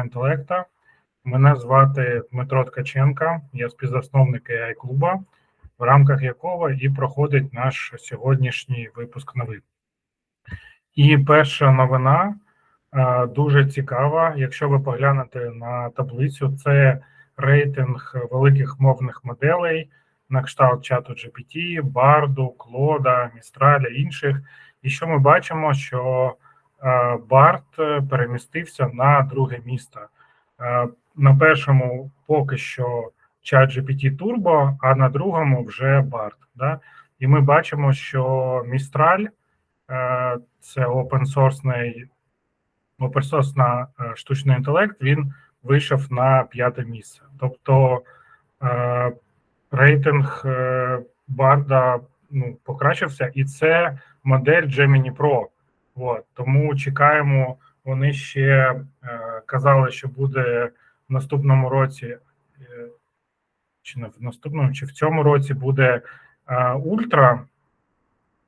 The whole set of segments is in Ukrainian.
інтелекта. Мене звати Дмитро Ткаченка, я співзасновник AI клуба, в рамках якого і проходить наш сьогоднішній випуск новин. І перша новина е, дуже цікава. Якщо ви поглянете на таблицю, це рейтинг великих мовних моделей на кшталт чату GPT, Барду, Клода, Містраля інших. І що ми бачимо, що е, Бард перемістився на друге місце. Е, На першому поки що чат GPT Turbo, а на другому вже Bard. Да? І ми бачимо, що Містраль е, це open-source open-source штучний інтелект, він вийшов на п'яте місце. Тобто е, рейтинг е, Барда ну, покращився, і це модель Gemini Pro. От, тому чекаємо. Вони ще е, казали, що буде в наступному році, е, чи не в наступному, чи в цьому році буде е, Ультра.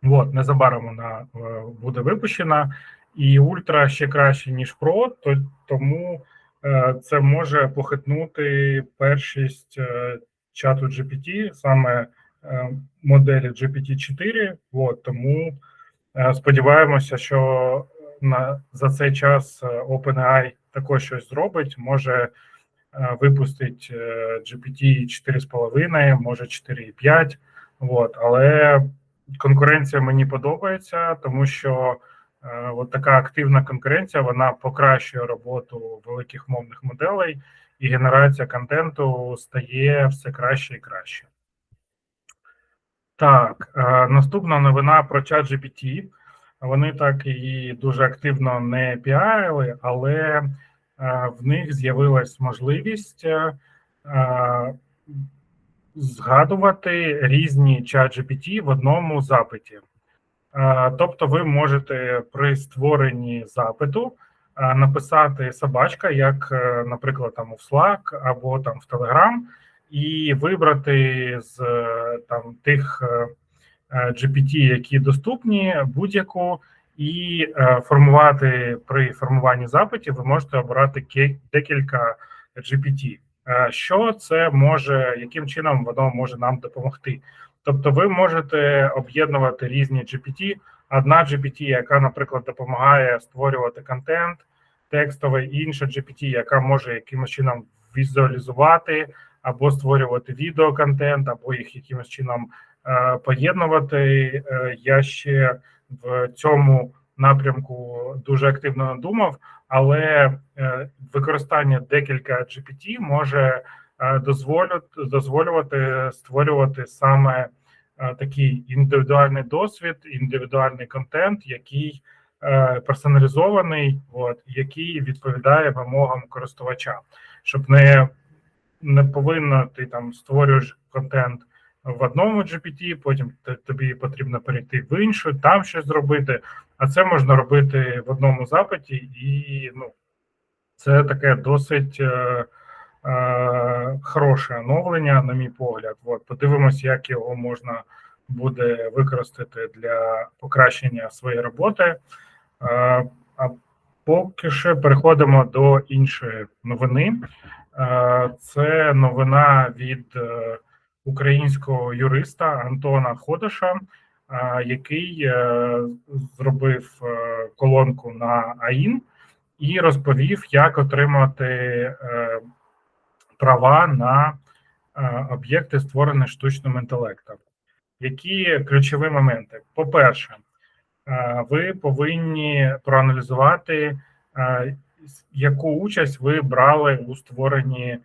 От, незабаром вона е, буде випущена, і Ультра ще краще, ніж Pro, то, тому е, це може похитнути першість е, чату GPT, саме е, моделі GPT-4. От, тому сподіваємося, що на за цей час е, OpenAI також щось зробить, може е, випустить е, GPT 4,5, може 4,5. От, але конкуренція мені подобається, тому що е, от така активна конкуренція вона покращує роботу великих мовних моделей, і генерація контенту стає все краще і краще. Так, е, наступна новина про чат GPT. Вони так і дуже активно не піарили, але е, в них з'явилась можливість е, згадувати різні чат GPT в одному запиті. Тобто, ви можете при створенні запиту написати собачка, як, наприклад, там у Slack або там в Telegram, і вибрати з там тих. GPT, які доступні будь-яку, і формувати при формуванні запитів ви можете обирати декілька GPT. Що це може, яким чином воно може нам допомогти? Тобто, ви можете об'єднувати різні GPT. Одна GPT, яка, наприклад, допомагає створювати контент текстовий, інша GPT, яка може якимось чином візуалізувати або створювати відеоконтент, або їх якимось чином Е, поєднувати. Е, я ще в цьому напрямку дуже активно думав, але е, використання декілька GPT може дозволювати створювати саме такий індивідуальний досвід, індивідуальний контент, який персоналізований, от який відповідає вимогам користувача, щоб не не повинно ти там створюєш контент в одному GPT, потім тобі потрібно перейти в іншу, там щось зробити. А це можна робити в одному запиті, і ну, це таке досить е, е, хороше оновлення, на мій погляд. От, подивимось, як його можна буде використати для покращення своєї роботи. Е, а поки що переходимо до іншої новини. Е, це новина від. Е, українського юриста Антона Ходоша, який е, зробив е, колонку на АІН і розповів, як отримати права на об'єкти, створені штучним інтелектом. Які ключові моменти? По-перше, ви повинні проаналізувати, яку участь ви брали у створенні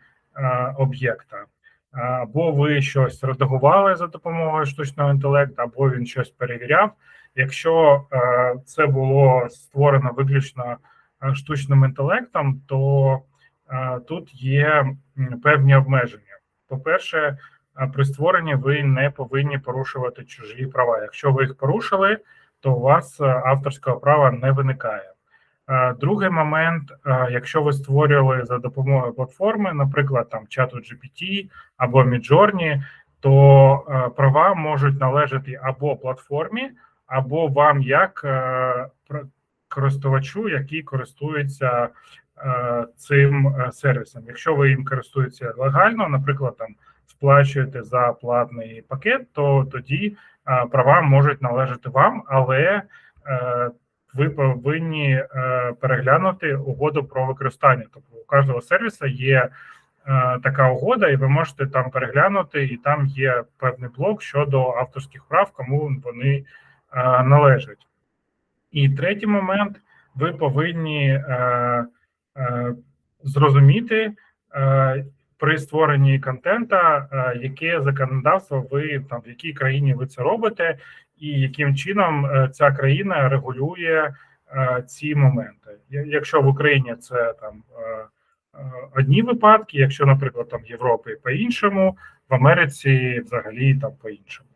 об'єкта або ви щось редагували за допомогою штучного інтелекту, або він щось перевіряв. Якщо е, це було створено виключно е, штучним інтелектом, то е, тут є певні обмеження. По-перше, при створенні ви не повинні порушувати чужі права. Якщо ви їх порушили, то у вас авторського права не виникає. Е, другий момент, е, якщо ви створювали за допомогою платформи, наприклад, там чату GPT або Midjourney, то е, права можуть належати або платформі, або вам як користувачу, який користується цим сервісом. Якщо ви їм користуєтеся легально, наприклад, там сплачуєте за платний пакет, то тоді права можуть належати вам, але ви повинні е, переглянути угоду про використання. Тобто у кожного сервіса є е, така угода, і ви можете там переглянути, і там є певний блок щодо авторських прав, кому вони е, належать. І третій момент: ви повинні зрозуміти при створенні контента, е, яке законодавство ви там в якій країні ви це робите, і яким чином е, ця країна регулює е, ці моменти. Якщо в Україні це там одні випадки, якщо, наприклад, там в Європі по-іншому, в Америці взагалі там по-іншому.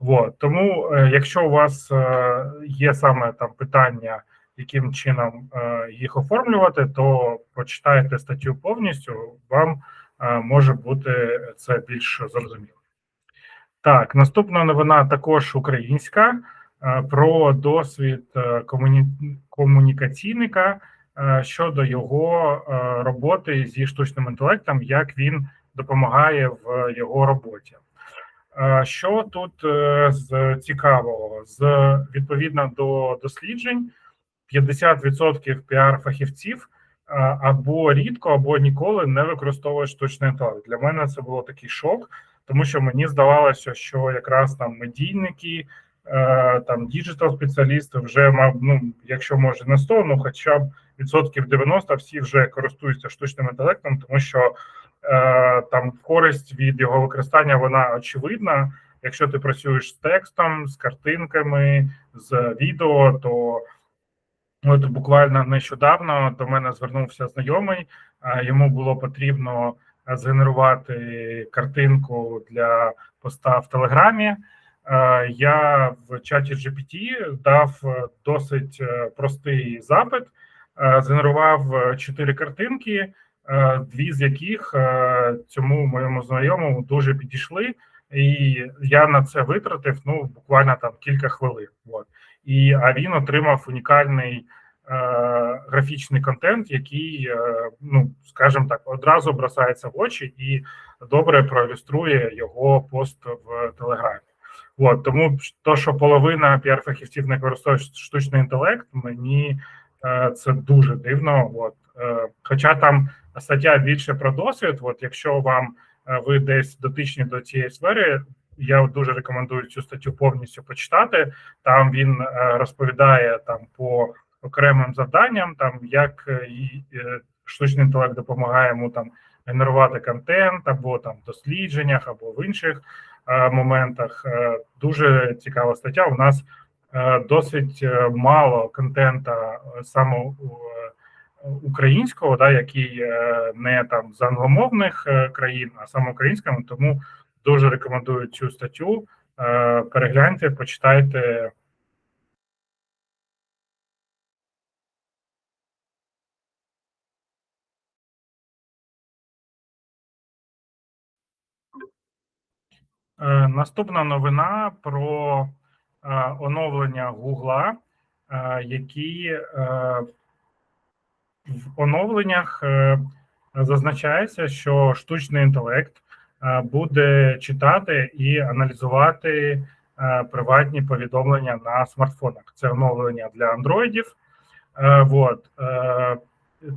Вот. Тому, е, якщо у вас є саме там питання, яким чином їх оформлювати, то почитайте статтю повністю, вам може бути це більш зрозуміло. Так, наступна новина також українська е, про досвід е, комуні... комунікаційника е, щодо його е, роботи зі штучним інтелектом, як він допомагає в його роботі. Е, Що тут е, з цікавого? З відповідно до досліджень, 50% піар-фахівців е, або рідко, або ніколи не використовують штучний інтелект. Для мене це було такий шок, тому що мені здавалося, що якраз там медійники, е, там діджитал спеціалісти вже мав, ну якщо може не 100, ну хоча б відсотків 90 всі вже користуються штучним інтелектом, тому що е, там користь від його використання вона очевидна. Якщо ти працюєш з текстом, з картинками, з відео, то от буквально нещодавно до мене звернувся знайомий. Йому було потрібно е, згенерувати картинку для поста в Телеграмі. Е, Я в чаті GPT дав е, досить простий запит, згенерував чотири картинки, дві з яких цьому моєму знайомому дуже підійшли, і я на це витратив ну буквально там кілька хвилин. От. І а він отримав унікальний е, графічний контент, який, е, ну скажімо так, одразу бросається в очі і добре проілюструє його пост в Телеграмі. От тому то, що половина піар-фахівців не використовують штучний інтелект, мені е, це дуже дивно. От е, хоча там стаття більше про досвід. От якщо вам е, ви десь дотичні до цієї сфери, я дуже рекомендую цю статтю повністю почитати. Там він е, розповідає там по окремим завданням, там як е, е, штучний інтелект допомагає йому там генерувати контент або там дослідженнях, або в інших моментах. Дуже цікава стаття. У нас досить мало контента саме українського, да, який не там з англомовних країн, а саме українському. Тому дуже рекомендую цю статтю. Е, Перегляньте, почитайте. Е, Наступна новина про е, оновлення Гугла, які в оновленнях зазначається, що штучний інтелект буде читати і аналізувати е, приватні повідомлення на смартфонах. Це оновлення для андроїдів. Е, Вот. Е,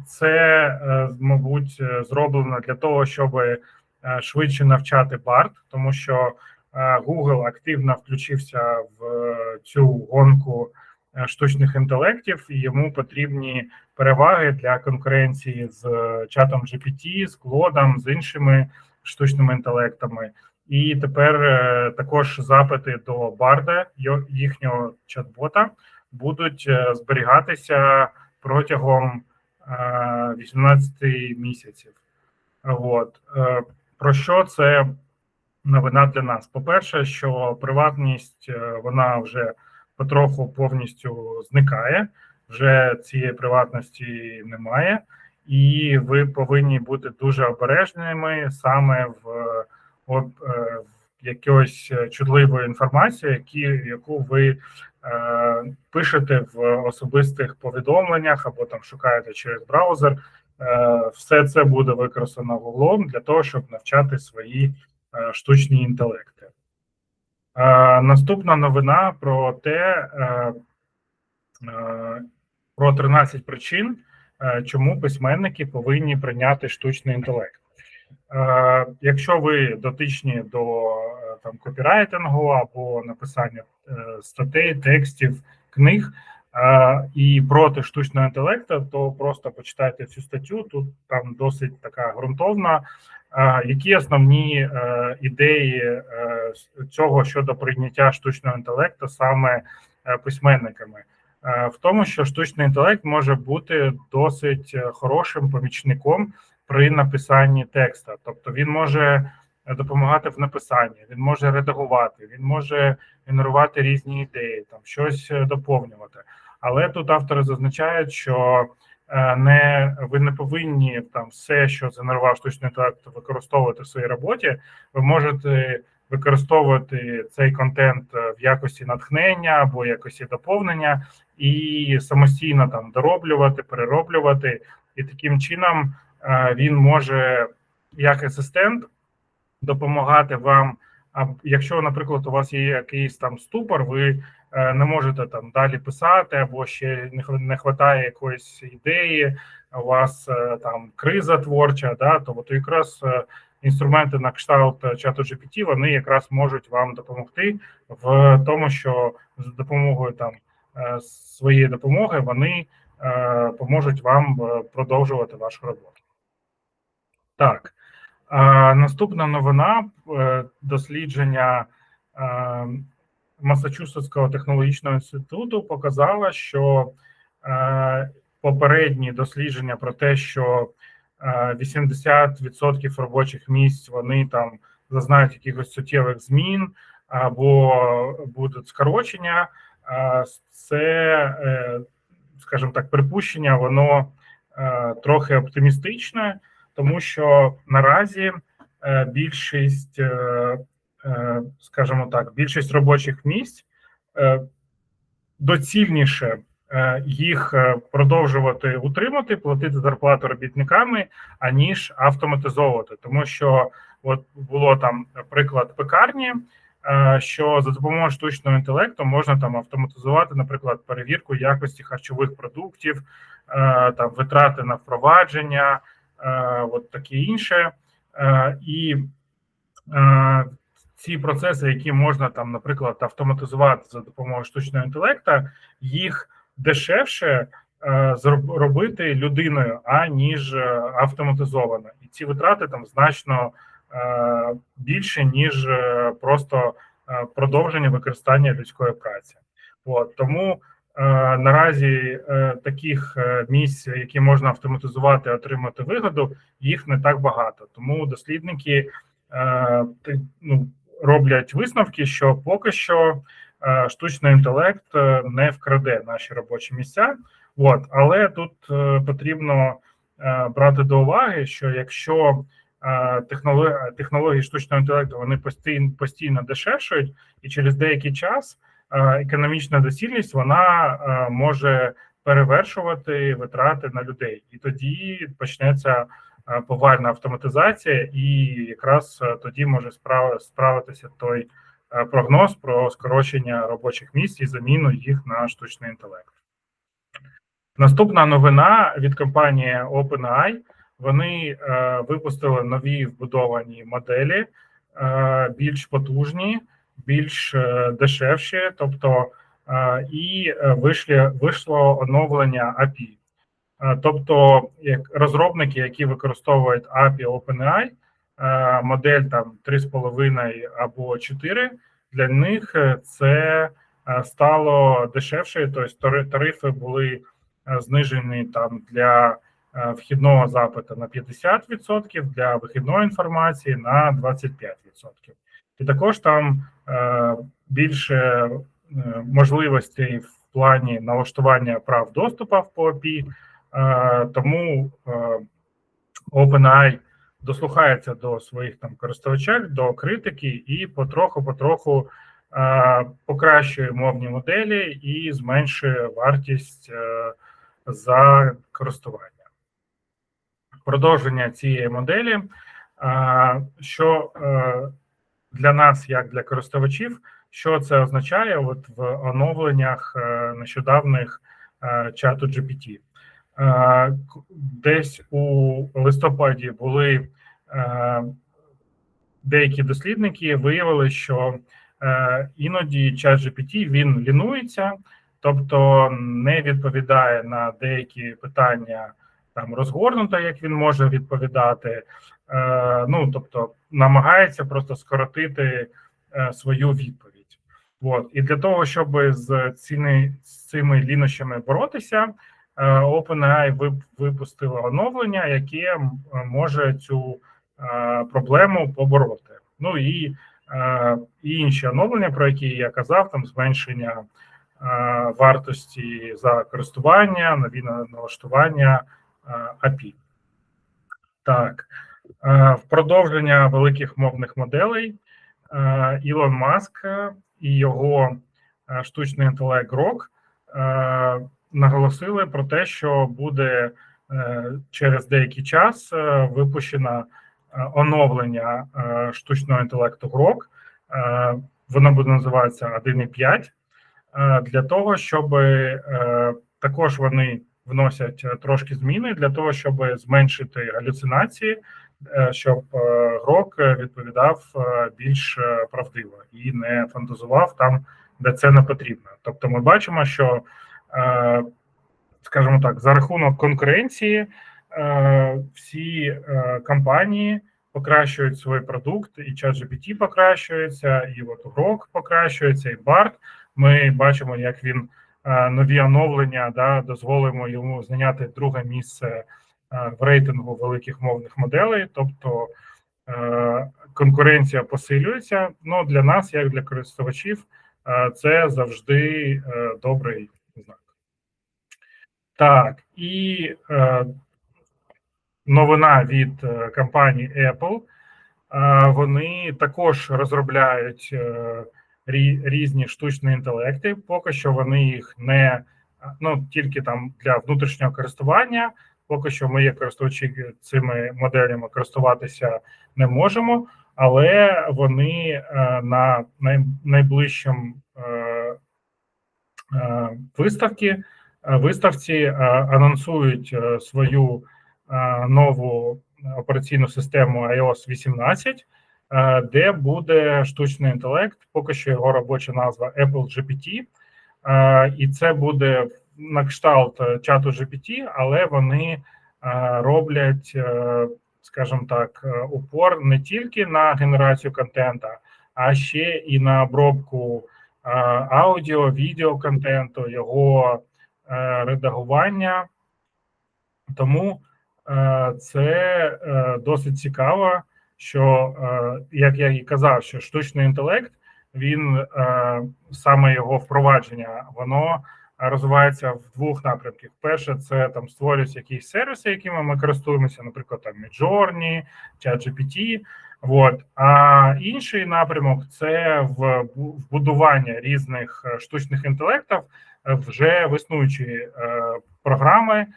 Це, е, мабуть, е, зроблено для того, щоб е, швидше навчати BART, тому що е, Google активно включився в е, цю гонку е, штучних інтелектів, і йому потрібні переваги для конкуренції з е, чатом GPT, з Клодом, з іншими штучними інтелектами. І тепер е, також запити до Барда, їхнього чат-бота, будуть е, зберігатися протягом е, 18 місяців. От е, про що це новина для нас? По-перше, що приватність е, вона вже потроху повністю зникає, вже цієї приватності немає, і ви повинні бути дуже обережними саме в, е, в якоїсь чутливої інформації, які, яку ви е, пишете в особистих повідомленнях або там шукаєте через браузер. Е, Все це буде використано Google для того, щоб навчати свої е, штучні інтелекти. Е, Наступна новина про те, е, е, про 13 причин, е, чому письменники повинні прийняти штучний інтелект. Е, Якщо ви дотичні до е, там копірайтингу або написання е, статей, текстів, книг е, і проти штучного інтелекту, то просто почитайте цю статтю. Тут там досить така ґрунтовна. Е, Які основні е, ідеї е, цього щодо прийняття штучного інтелекту саме е, письменниками? Е, В тому, що штучний інтелект може бути досить е, хорошим помічником при написанні текста. Тобто він може допомагати в написанні, він може редагувати, він може генерувати різні ідеї, там щось е, доповнювати. Але тут автори зазначають, що е, не ви не повинні там все, що згенерував штучний інтелект, використовувати в своїй роботі. Ви можете використовувати цей контент е, в якості натхнення або якості доповнення і самостійно там дороблювати, перероблювати, і таким чином е, він може як асистент допомагати вам. А якщо, наприклад, у вас є якийсь там ступор, ви е, не можете там далі писати, або ще не вистачає якоїсь ідеї, у вас там криза творча, да, то от якраз інструменти на кшталт е, чату GPT, вони якраз можуть вам допомогти в тому, що за допомогою там е, своєї допомоги вони е, поможуть вам продовжувати вашу роботу. Так. Наступна новина дослідження Масачусетського технологічного інституту показало, що попередні дослідження про те, що 80% робочих місць вони там зазнають якихось суттєвих змін або будуть скорочення, е, це, е, скажімо так, припущення, воно е, трохи оптимістичне тому що наразі е, більшість, е, е, скажімо так, більшість робочих місць е, доцільніше е, їх е, продовжувати утримати, платити зарплату робітниками, аніж автоматизовувати, тому що от було там приклад пекарні. е, Що за допомогою штучного інтелекту можна там автоматизувати, наприклад, перевірку якості харчових продуктів, е, там витрати на впровадження, е, от таке інше. Е, І е, ці процеси, які можна там, наприклад, автоматизувати за допомогою штучного інтелекту, їх дешевше е, зроб- робити людиною, аніж е, автоматизовано. І ці витрати там значно е, більше, ніж просто продовження використання людської праці. От тому наразі таких місць, які можна автоматизувати, отримати вигоду, їх не так багато. Тому дослідники ну, роблять висновки, що поки що штучний інтелект е, не вкраде наші робочі місця. От, але тут е, потрібно е, брати до уваги, що якщо е, технології, технології штучного інтелекту вони постійно постійно дешевшують, і через деякий час е, економічна доцільність вона е, може перевершувати витрати на людей, і тоді почнеться е, повальна автоматизація, і якраз е, тоді може справ- справитися той е, прогноз про скорочення робочих місць і заміну їх на штучний інтелект. Наступна новина від компанії OpenAI. Вони е, випустили нові вбудовані моделі, е, більш потужні, більш е, дешевші. Тобто, е, і е, вийшли, вийшло оновлення API. Е, Тобто, як розробники, які використовують API OpenAI, е, модель там 3,5 або 4, для них е, це е, стало дешевше, тобто тарифи були е, знижені там для е, вхідного запиту на 50%, для вихідної інформації на 25%. І також там е, більше е, можливостей в плані налаштування прав доступу по API, Е, тому е, OpenAI дослухається до своїх там користувачів, до критики, і потроху-потроху е, покращує мовні моделі і зменшує вартість е, за користування. продовження цієї моделі, а, що е, для нас, як для користувачів, що це означає от в оновленнях е, нещодавних е, чату GPT. Е, Десь у листопаді були е, деякі дослідники виявили, що е, іноді чат GPT він лінується, тобто не відповідає на деякі питання там розгорнуто, як він може відповідати. Ну тобто намагається просто скоротити свою відповідь. От. І для того, щоб з ціни з цими лінощами боротися, OpenAI вип- випустило оновлення, яке може цю е, проблему побороти. Ну і, е, і інші оновлення, про які я казав, там зменшення е, вартості за користування, нові налаштування е, API. Так, е, в продовження великих мовних моделей е, Ілон Маск е, і його е, штучний інтелект Грок е, наголосили про те, що буде е, через деякий час е, випущено е, оновлення штучного інтелекту Грок. Воно буде називатися 1.5 е, для того, щоб також вони вносять трошки зміни для того, щоб зменшити галюцинації, щоб грок відповідав більш правдиво і не фантазував там, де це не потрібно. Тобто, ми бачимо, що, скажімо так, за рахунок конкуренції е, всі е, компанії покращують свій продукт, і ChatGPT покращується, і от Грок покращується, і BART. Ми бачимо, як він е, нові оновлення да, дозволимо йому зайняти друге місце е, в рейтингу великих мовних моделей. Тобто е, конкуренція посилюється. Ну для нас, як для користувачів, е, це завжди е, добрий знак. Так, і е, новина від е, компанії Apple. Е, Вони також розробляють е, рі- різні штучні інтелекти. Поки що вони їх не ну тільки там для внутрішнього користування. Поки що ми, як користувачі цими моделями користуватися не можемо, але вони е, на най- найближчому е, е, виставці, е, виставці е, анонсують е, свою е, нову операційну систему iOS 18, е, де буде штучний інтелект. Поки що його робоча назва Apple GPT, Е, і це буде на кшталт е, чату GPT, але вони е, роблять, е, скажімо так, е, упор не тільки на генерацію контента, а ще і на обробку е, аудіо, відео контенту, його е, редагування. Тому е, це е, досить цікаво, що е, як я і казав, що штучний інтелект він е, саме його впровадження, воно розвивається в двох напрямках. Перше, це там створюються якісь сервіси, якими ми користуємося, наприклад, там Midjourney, ChatGPT. Вот. А інший напрямок це вбудування різних е, штучних інтелектів е, вже в існуючі е, програми,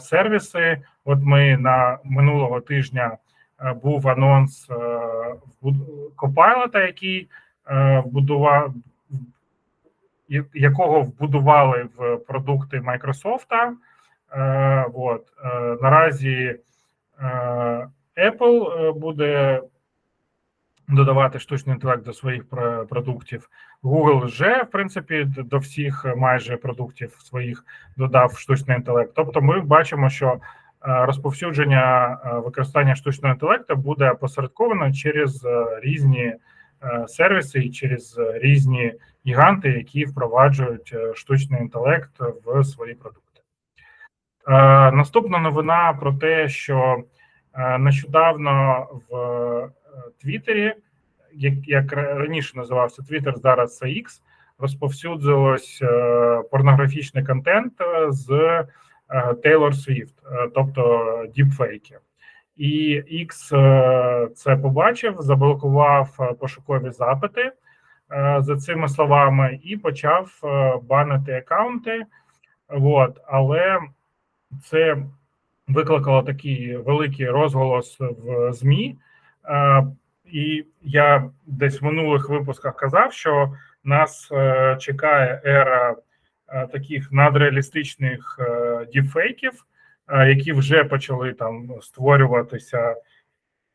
сервіси. От ми на минулого тижня був анонс Copilot, який вбудував якого вбудували в продукти Microsoft. От. Наразі Apple буде додавати штучний інтелект до своїх продуктів. Google вже, в принципі, до всіх майже продуктів своїх додав штучний інтелект. Тобто, ми бачимо, що е, розповсюдження е, використання штучного інтелекту буде опосередковано через е, різні сервіси і через різні гіганти, які впроваджують штучний інтелект в свої продукти. Наступна новина про те, що нещодавно в Твіттері, як, як раніше називався Твіттер, зараз це X, розповсюдзилось е, порнографічний контент е, з е, Swift, е, тобто діпфейки. І X це побачив, заблокував пошукові запити за цими словами і почав банити аккаунти. От, але це викликало такий великий розголос в ЗМІ. Е, І я десь в минулих випусках казав, що нас е, чекає ера е, таких надреалістичних діпфейків, які вже почали там створюватися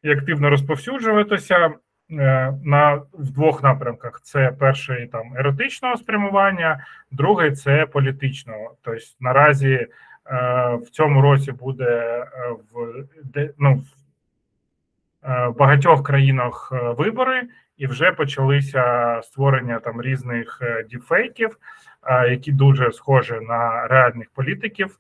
і активно розповсюджуватися на в двох напрямках: це перший там еротичного спрямування, другий це політичного. Тобто наразі в цьому році буде в ну в е, багатьох країнах е, вибори, і вже почалися створення там різних е, діпфейків, які дуже схожі на реальних політиків.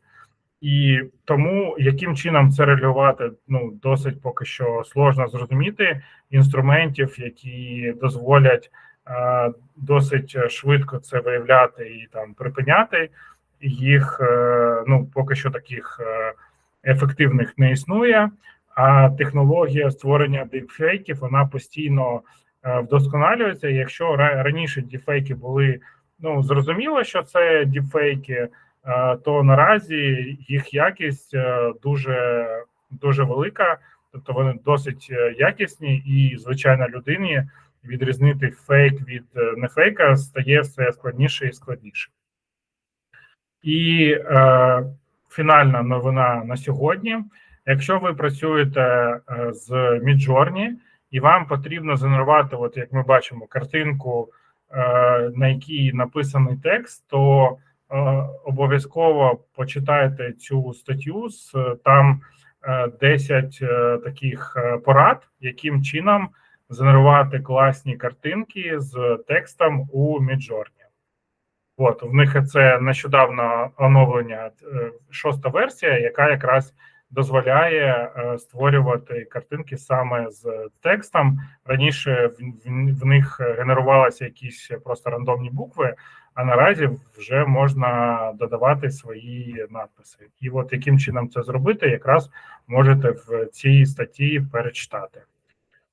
І тому яким чином це реалізувати, ну досить поки що сложно зрозуміти інструментів, які дозволять досить швидко це виявляти і там припиняти. Їх ну поки що таких ефективних не існує. А технологія створення діпфейків вона постійно е, вдосконалюється. Якщо раніше діпфейки були ну зрозуміло, що це діпфейки. Е, то наразі їх якість е, дуже дуже велика, тобто вони досить якісні, і звичайно людині відрізнити фейк від нефейка стає все складніше і складніше. І е, фінальна новина на сьогодні. Якщо ви працюєте е, з Midjourney і вам потрібно згенерувати, от як ми бачимо, картинку, е, на якій написаний текст, то е, обов'язково почитайте цю статтю з там е, 10 е, таких порад, яким чином згенерувати класні картинки з текстом у Midjourney. От в них це нещодавно оновлення шоста версія, яка якраз дозволяє е, створювати картинки саме з текстом. Раніше в, них генерувалися якісь просто рандомні букви, а наразі вже можна додавати свої надписи. І от яким чином це зробити, якраз можете в цій статті перечитати.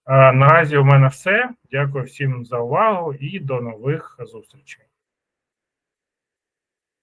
Е, Наразі у мене все. Дякую всім за увагу і до нових зустрічей.